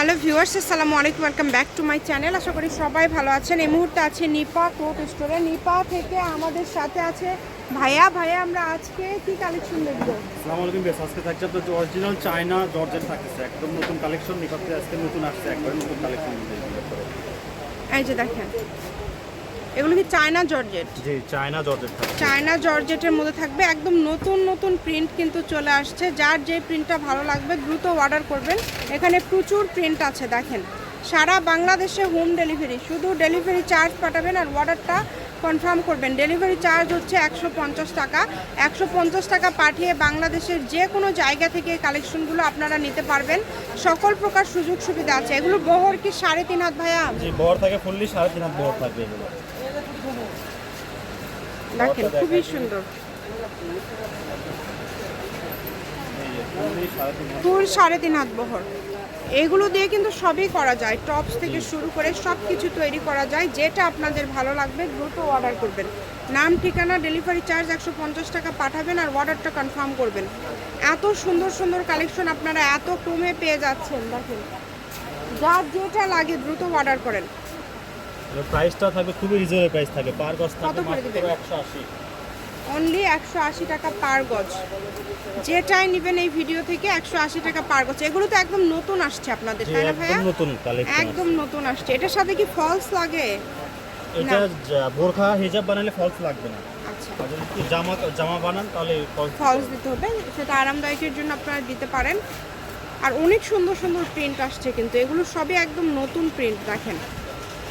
Hello viewers আসসালামু আলাইকুম welcome back to my channel. আশা করি সবাই ভালো আছেন। এই মুহূর্তে আছে নিপা ক্লোথ স্টোরে। নিপা থেকে আমাদের সাথে আছে ভাইয়া। ভাইয়া আমরা আজকে কি কালেকশন দেখব? আসসালামু আলাইকুম বেশ আজকে থাকছে আপনার অরিজিনাল চায়না জর্জেট থাকছে একদম নতুন কালেকশন নিকাতে আজকে নতুন আসছে একবার নতুন কালেকশন এই যে দেখেন। এগুলো কি চায়না জর্জেট? জি চায়না জর্জেট চায়না জর্জেটের মধ্যে থাকবে একদম নতুন নতুন প্রিন্ট কিন্তু চলে আসছে। যার যে প্রিন্টটা ভালো লাগবে দ্রুত অর্ডার করবেন। এখানে প্রচুর প্রিন্ট আছে দেখেন। সারা বাংলাদেশে হোম ডেলিভারি শুধু ডেলিভারি চার্জ পাঠাবেন আর অর্ডারটা কনফার্ম করবেন। ডেলিভারি চার্জ হচ্ছে একশো পঞ্চাশ টাকা। একশো পঞ্চাশ টাকা পাঠিয়ে বাংলাদেশের যে কোনো জায়গা থেকে কালেকশনগুলো আপনারা নিতে পারবেন। সকল প্রকার সুযোগ সুবিধা আছে। এগুলো বহর কি সাড়ে তিন হাত ভাইয়া? বহর থাকে ফুললি সাড়ে তিন হাত বহর থাকবে এগুলো। দেখেন খুবই সুন্দর। ফুল সাড়ে তিন হাত বহর। এগুলো দিয়ে কিন্তু সবই করা যায় টপস থেকে শুরু করে সব কিছু তৈরি করা যায় যেটা আপনাদের ভালো লাগবে দ্রুত অর্ডার করবেন। নাম ঠিকানা ডেলিভারি চার্জ একশো পঞ্চাশ টাকা পাঠাবেন আর অর্ডারটা কনফার্ম করবেন। এত সুন্দর সুন্দর কালেকশন আপনারা এত কমে পেয়ে যাচ্ছেন দেখেন। যার যেটা লাগে দ্রুত অর্ডার করেন। প্রাইসটা থাকবে খুবই রিজনেবল প্রাইস থাকে। পার গজ থাকবে মাত্র দিবেন? একশো আশি। অনলি একশো আশি টাকা পার গজ। যেটাই নেবেন এই ভিডিও থেকে একশো আশি টাকা পার গজ। এগুলো তো একদম নতুন আসছে আপনাদের তাই না ভাইয়া? একদম নতুন কালেকশন একদম নতুন আসছে। এটার সাথে কি ফলস লাগে? এটা বোরখা হিজাব বানালে ফলস লাগবে না। আচ্ছা। জামা জামা বানান তাহলে ফলস ফলস দিতে হবে। সেটা আরামদায়কের জন্য আপনারা দিতে পারেন। আর অনেক সুন্দর সুন্দর প্রিন্ট আসছে কিন্তু। এগুলো সবই একদম নতুন প্রিন্ট দেখেন।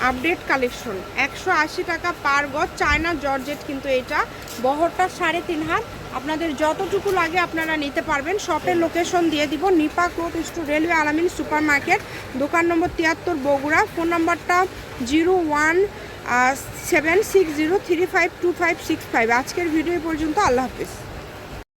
Update collection. একশো আশি টাকা পার গজ চায়না জর্জেট কিন্তু এটা। বহরটা সাড়ে তিন হাত। আপনাদের যতটুকু লাগে আপনারা নিতে পারবেন। শপের লোকেশন দিয়ে দিব, Nipa cloth store, railway Alamin super market দোকান নম্বর তিয়াত্তর, বগুড়া। ফোন নম্বরটা zero one seven six zero three five two five six five. আজকের ভিডিও পর্যন্ত আল্লাহ হাফিজ।